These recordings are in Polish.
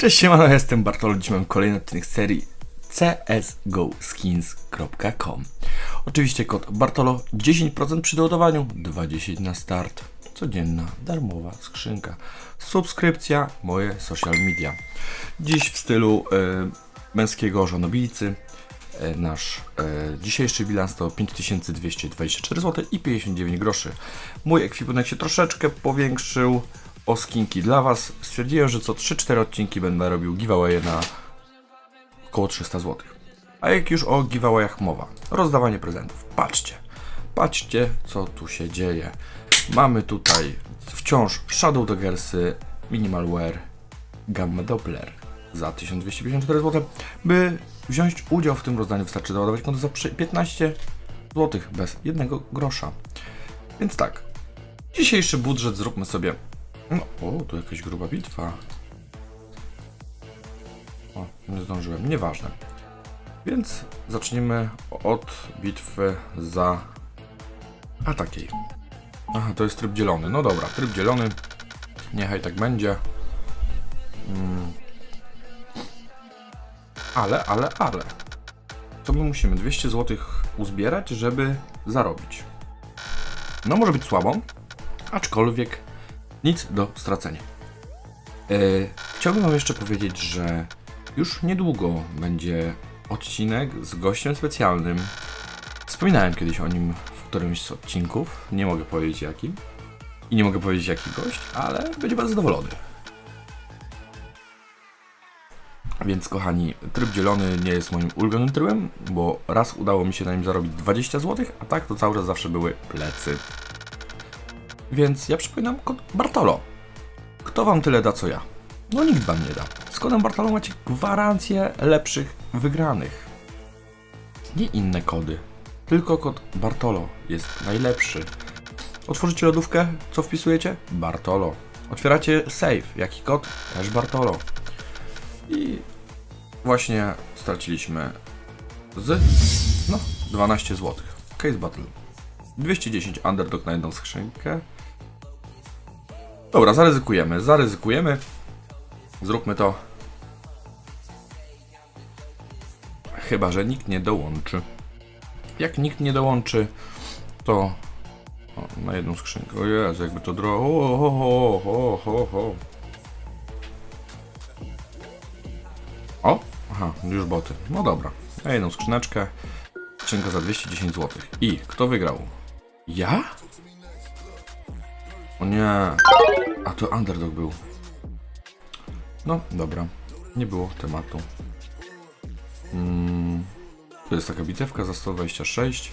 Cześć, siemano, jestem Bartolo, dziś mam kolejny odcinek serii csgoskins.com Oczywiście kod Bartolo 10% przy doładowaniu, 20 na start, codzienna, darmowa skrzynka, subskrypcja, moje social media. Dziś w stylu e, męskiego żonobijcy e, nasz e, dzisiejszy bilans to 5224 zł i 59 groszy. Mój ekwipunek się troszeczkę powiększył o skinki dla Was. Stwierdziłem, że co 3-4 odcinki będę robił giveawaye na około 300 zł. A jak już o giveawayach mowa, rozdawanie prezentów. Patrzcie, patrzcie co tu się dzieje. Mamy tutaj wciąż Shadow Doggersy, Minimalware, Gamma Doppler za 1254 zł. By wziąć udział w tym rozdaniu wystarczy doładować konto za przy- 15 zł bez jednego grosza. Więc tak, dzisiejszy budżet zróbmy sobie o, tu jakaś gruba bitwa. O, nie zdążyłem, nieważne. Więc zaczniemy od bitwy za... A takiej. Aha, to jest tryb dzielony. No dobra, tryb dzielony. Niechaj tak będzie. Mm. Ale, ale, ale. To my musimy 200 zł uzbierać, żeby zarobić. No może być słabą, aczkolwiek nic do stracenia. E, chciałbym Wam jeszcze powiedzieć, że już niedługo będzie odcinek z gościem specjalnym. Wspominałem kiedyś o nim w którymś z odcinków. Nie mogę powiedzieć jakim. I nie mogę powiedzieć jaki gość, ale będzie bardzo zadowolony. Więc kochani, tryb dzielony nie jest moim ulubionym trybem, bo raz udało mi się na nim zarobić 20 zł, a tak to cały czas zawsze były plecy. Więc ja przypominam kod Bartolo. Kto wam tyle da co ja? No nikt wam nie da. Z kodem Bartolo macie gwarancję lepszych wygranych. Nie inne kody. Tylko kod Bartolo jest najlepszy. Otworzycie lodówkę, co wpisujecie? Bartolo. Otwieracie safe, jaki kod? Też Bartolo. I właśnie straciliśmy z no 12 zł. Case Battle. 210 underdog na jedną skrzynkę. Dobra, zaryzykujemy, zaryzykujemy. Zróbmy to. Chyba, że nikt nie dołączy. Jak nikt nie dołączy, to o, na jedną skrzynkę. O Jezu, jakby to dro... O, o, o, o, o, o. o, aha, już boty. No dobra, na jedną skrzyneczkę. Skrzynka za 210 zł. I kto wygrał? Ja? O nie. A to underdog był. No, dobra. Nie było tematu. Mm, to jest taka bitewka za 126.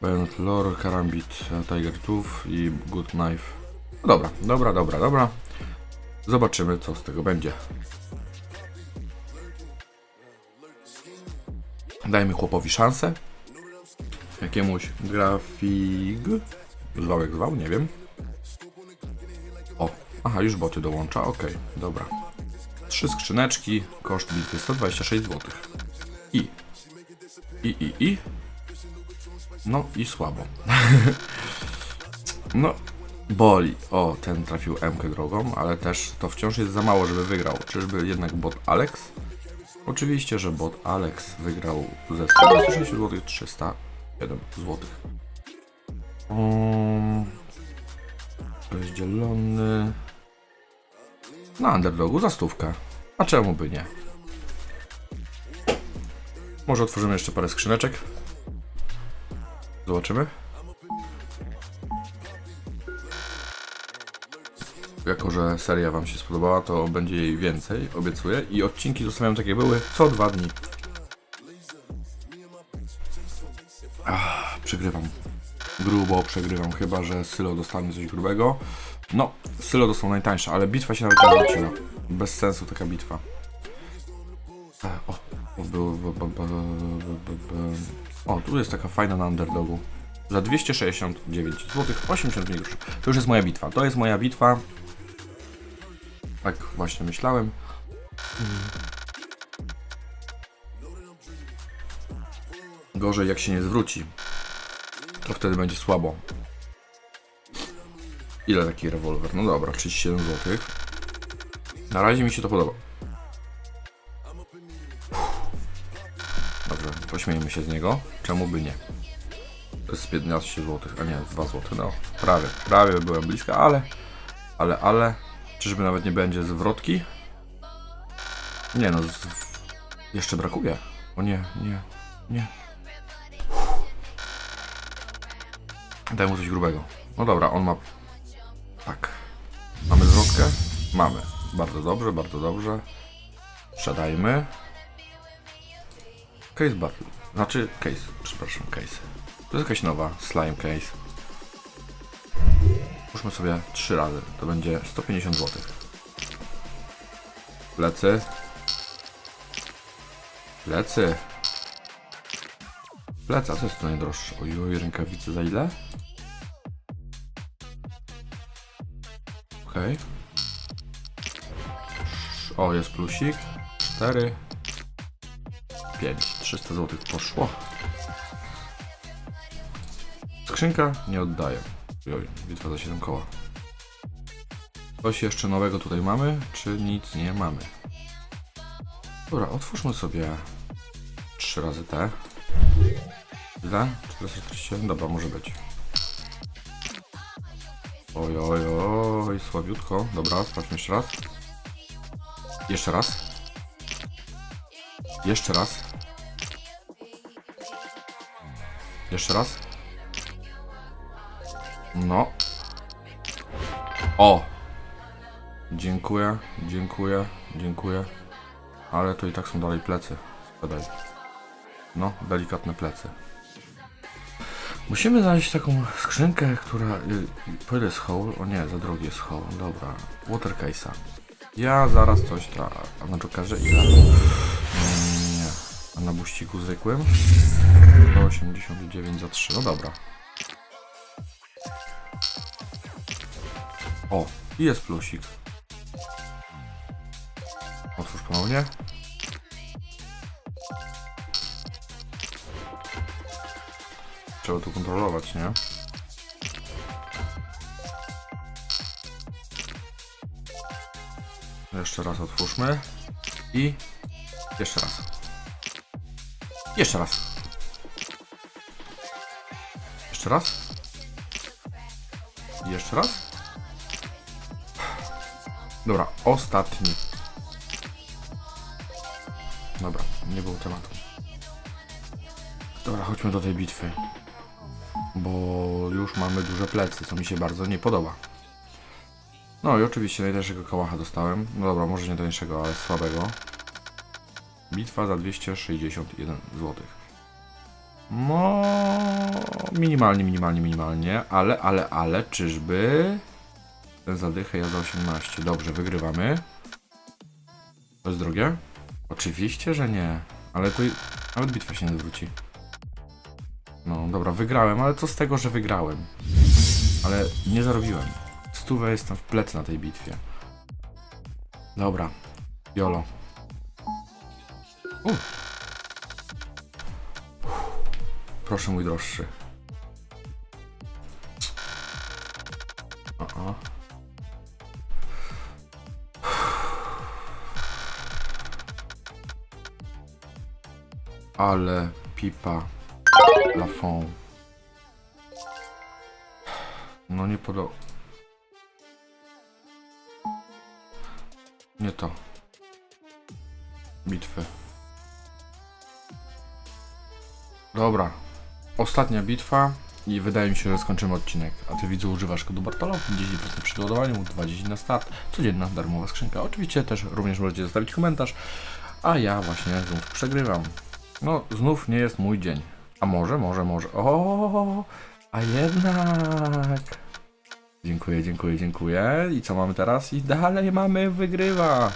Bayonet Lore, Karambit, Tiger Tooth i Good Knife. No dobra, dobra, dobra, dobra. Zobaczymy, co z tego będzie. Dajmy chłopowi szansę. Jakiemuś grafig. Zwał jak zwał, nie wiem. Aha, już boty dołącza, okej, dobra. Trzy skrzyneczki, koszt bitwy 126 zł. I, i, i, i. No i słabo. no, boli. O, ten trafił M drogą, ale też to wciąż jest za mało, żeby wygrał. Czyżby jednak bot Alex? Oczywiście, że bot Alex wygrał ze 126 zł 307 zł. Um, rozdzielony na underdogu za stówkę. A czemu by nie? Może otworzymy jeszcze parę skrzyneczek. Zobaczymy. Jako, że seria Wam się spodobała, to będzie jej więcej, obiecuję. I odcinki zostawiam takie były co dwa dni. Ach, przegrywam. Grubo przegrywam, chyba że Sylo dostanie coś grubego. No, Sylo dostał najtańsze, ale bitwa się nawet nie zwróciła. Bez sensu taka bitwa. O, o, tu jest taka fajna na underdogu. Za 269 zł, 80 groszy. To już jest moja bitwa. To jest moja bitwa. Tak właśnie myślałem. Gorzej jak się nie zwróci to wtedy będzie słabo. Ile taki rewolwer? No dobra, 37 zł. Na razie mi się to podoba. Uff. Dobrze, pośmiejmy się z niego. Czemu by nie? To jest 15 zł, a nie 2 zł. No, prawie, prawie byłem bliska, ale, ale, ale. Czyżby nawet nie będzie zwrotki? Nie no, z... jeszcze brakuje. O nie, nie, nie. Daj mu coś grubego. No dobra, on ma... Tak. Mamy zwrotkę? Mamy. Bardzo dobrze, bardzo dobrze. Sprzedajmy. Case Battle. Znaczy, case, przepraszam, case. To jest jakaś nowa, slime case. Puszmy sobie 3 razy, to będzie 150 zł. Plecy. Plecy. Pleca, co jest to najdroższe? Ojoj, rękawice za ile? Okej. O, jest plusik. 4. 5. 300 zł poszło. Skrzynka nie oddaję. Oj, bitwa za 7 koła. Coś jeszcze nowego tutaj mamy, czy nic nie mamy? Dobra, otwórzmy sobie 3 razy te. Ile? 447? Dobra, może być. Oj, oj, oj, słabiutko. Dobra, sprawdźmy jeszcze raz. Jeszcze raz. Jeszcze raz. Jeszcze raz. No. O! Dziękuję, dziękuję, dziękuję. Ale to i tak są dalej plecy. Sprzedaj. No, delikatne plecy. Musimy znaleźć taką skrzynkę, która... y, y, Po ile jest hole? O nie, za drogi jest hole. Dobra. Water case'a. Ja zaraz coś tra... A na Jokerze ile? Mm, Nie. A na buściku zwykłym? 189 za 3. No dobra. O, i jest plusik. Otwórz ponownie. Trzeba tu kontrolować, nie? Jeszcze raz otwórzmy. I jeszcze raz. Jeszcze raz. Jeszcze raz. Jeszcze raz. Dobra, ostatni. Dobra, nie było tematu. Dobra, chodźmy do tej bitwy. Bo już mamy duże plecy, co mi się bardzo nie podoba. No i oczywiście najtańszego kałacha dostałem. No dobra, może nie najtańszego, ale słabego. Bitwa za 261 zł. No, minimalnie, minimalnie, minimalnie, ale, ale, ale, czyżby ten zadychę ja za 18. Dobrze, wygrywamy. To jest drogie? Oczywiście, że nie. Ale tu nawet bitwa się nie zwróci. No, dobra, wygrałem, ale co z tego, że wygrałem? Ale nie zarobiłem. Stówę jestem w plecy na tej bitwie. Dobra. Jolo. Proszę mój droższy. O, o. Ale pipa Lafon. No nie podoba. Nie to. Bitwy. Dobra. Ostatnia bitwa i wydaje mi się, że skończymy odcinek. A ty widzu używasz kodu Bartolo, 10% przy doładowaniu, 20 na start, codzienna darmowa skrzynka. Oczywiście też również możecie zostawić komentarz, a ja właśnie znów przegrywam. No, znów nie jest mój dzień. A może, może, może. O, a jednak. Dziękuję, dziękuję, dziękuję. I co mamy teraz? I dalej mamy wygrywa.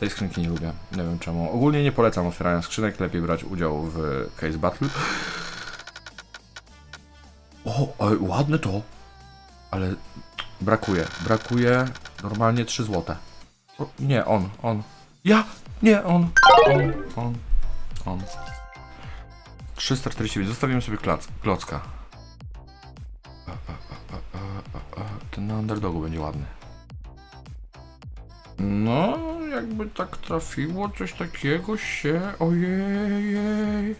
Tej skrzynki nie lubię. Nie wiem czemu. Ogólnie nie polecam otwierania skrzynek. Lepiej brać udział w Case Battle. O, ładne to. Ale brakuje. Brakuje normalnie 3 złote. O, nie, on, on. Ja! Nie, on. On, on, on. 349. Zostawimy sobie klac, klocka. Ten na underdogu będzie ładny. No, jakby tak trafiło, coś takiego się. Ojej.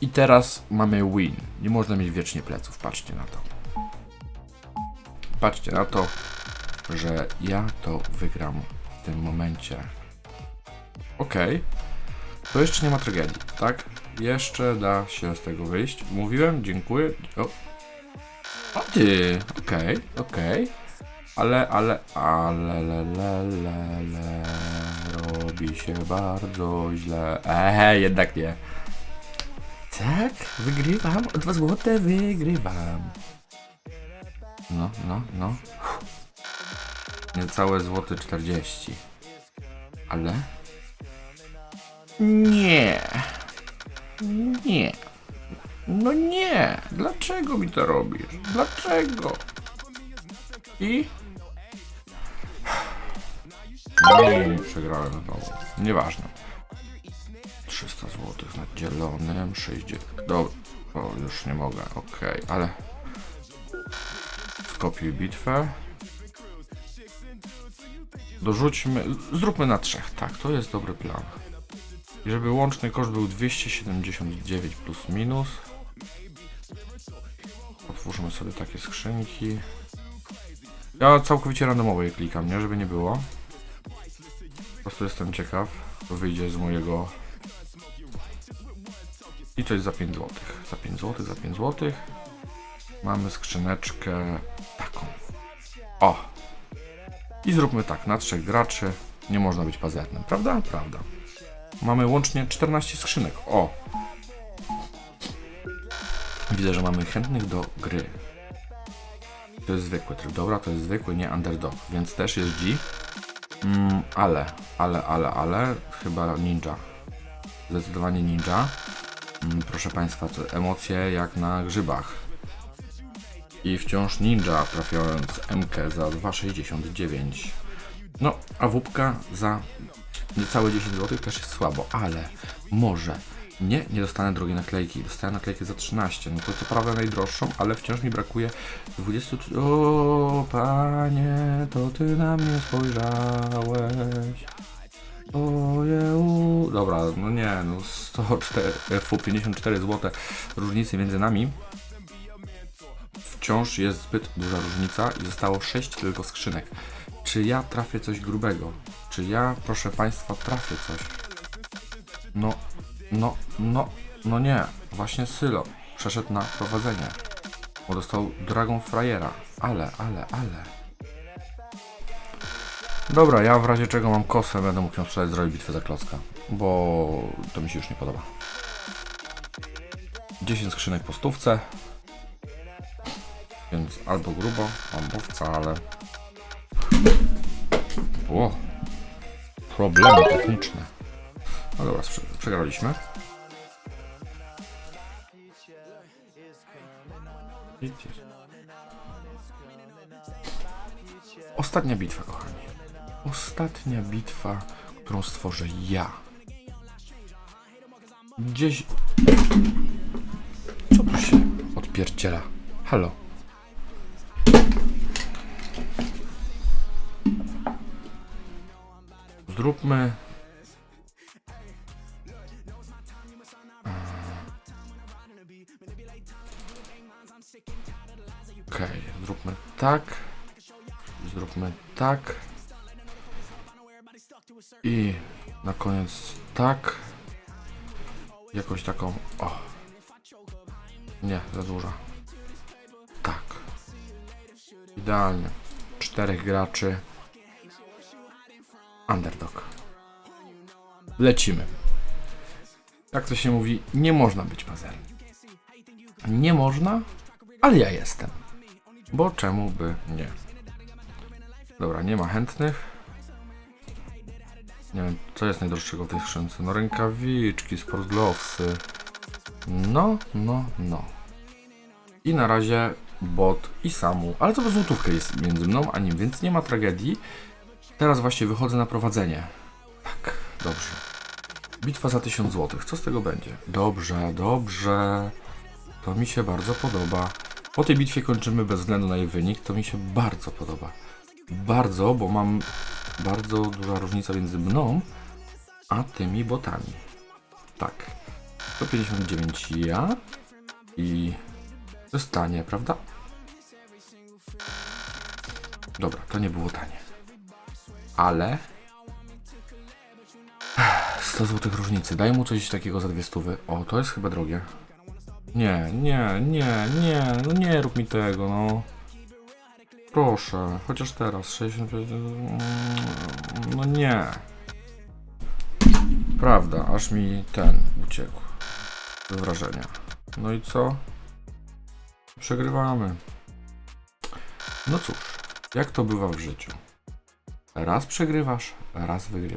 I teraz mamy win. Nie można mieć wiecznie pleców, patrzcie na to. Patrzcie na to, że ja to wygram w tym momencie. Okej. To jeszcze nie ma tragedii, tak? Jeszcze da się z tego wyjść. Mówiłem, dziękuję. O, o ty, okej, okej. Ale, ale, ale, le, le, le, le, robi się bardzo źle. Eee, jednak nie. Tak, wygrywam, o dwa złote wygrywam. No, no, no. Niecałe złote 40. Ale? Nie. Nie. No nie. Dlaczego mi to robisz? Dlaczego? I? No i przegrałem znowu. Nieważne. 300 zł nad dzielonym, 60. Dobra. O, już nie mogę, okej, ale. Skopiuj bitwę. Dorzućmy. Zróbmy na trzech, tak, to jest dobry plan. I żeby łączny koszt był 279 plus minus. Otwórzmy sobie takie skrzynki. Ja całkowicie randomowo je klikam, nie? Żeby nie było. Po prostu jestem ciekaw, co wyjdzie z mojego... I to jest za 5 zł. Za 5 zł, za 5 zł. Mamy skrzyneczkę taką. O! I zróbmy tak, na trzech graczy nie można być pazernym, prawda? Prawda. Mamy łącznie 14 skrzynek. O! Widzę, że mamy chętnych do gry. To jest zwykły tryb. Dobra, to jest zwykły, nie underdog, więc też jest G. Mm, ale, ale, ale, ale, chyba ninja. Zdecydowanie ninja. Mm, proszę Państwa, emocje jak na grzybach. I wciąż ninja trafiając MK za 2,69. No, a wupka za niecałe 10 zł też jest słabo, ale może nie, nie dostanę drogiej naklejki. Dostałem naklejkę za 13. No to co prawda najdroższą, ale wciąż mi brakuje 20. O, panie, to ty na mnie spojrzałeś. Ojeju. Dobra, no nie, no 104, fu, 54 zł różnicy między nami. Wciąż jest zbyt duża różnica i zostało 6 tylko skrzynek. Czy ja trafię coś grubego? Czy ja, proszę Państwa, trafię coś? No, no, no, no nie. Właśnie Sylo przeszedł na prowadzenie. Bo dostał Dragon Frajera. Ale, ale, ale. Dobra, ja w razie czego mam kosę, będę mógł ją sprzedać, zrobić bitwę za klocka. Bo to mi się już nie podoba. 10 skrzynek po stówce. Więc albo grubo, albo wcale. O! Problemy techniczne. No dobra, przegraliśmy. Ostatnia bitwa, kochani. Ostatnia bitwa, którą stworzę ja. Gdzieś... Co tu się odpierdziela? Halo? Zróbmy Okej, zróbmy tak. Zróbmy tak. I na koniec tak. Jakąś taką. O. Nie, za duża. Tak. Idealnie. Czterech graczy. Underdog. Lecimy. Jak to się mówi, nie można być pazernym. Nie można, ale ja jestem. Bo czemu by nie? Dobra, nie ma chętnych. Nie wiem, co jest najdroższego w tej skrzynce. No rękawiczki, sport glovesy. No, no, no. I na razie bot i samu. Ale to złotówkę jest między mną a nim, więc nie ma tragedii. Teraz właśnie wychodzę na prowadzenie. Tak, dobrze. Bitwa za 1000 zł. Co z tego będzie? Dobrze, dobrze. To mi się bardzo podoba. Po tej bitwie kończymy bez względu na jej wynik. To mi się bardzo podoba. Bardzo, bo mam bardzo duża różnica między mną a tymi botami. Tak. 159 ja i dostanie, prawda? Dobra, to nie było tanie. Ale 100 zł różnicy. Daj mu coś takiego za dwie stówy. O, to jest chyba drogie. Nie, nie, nie, nie, no nie rób mi tego, no. Proszę, chociaż teraz 65. mm, No nie. Prawda, aż mi ten uciekł. Z wrażenia. No i co? Przegrywamy. No cóż, jak to bywa w życiu? Raz przegrywasz, raz wygrywasz.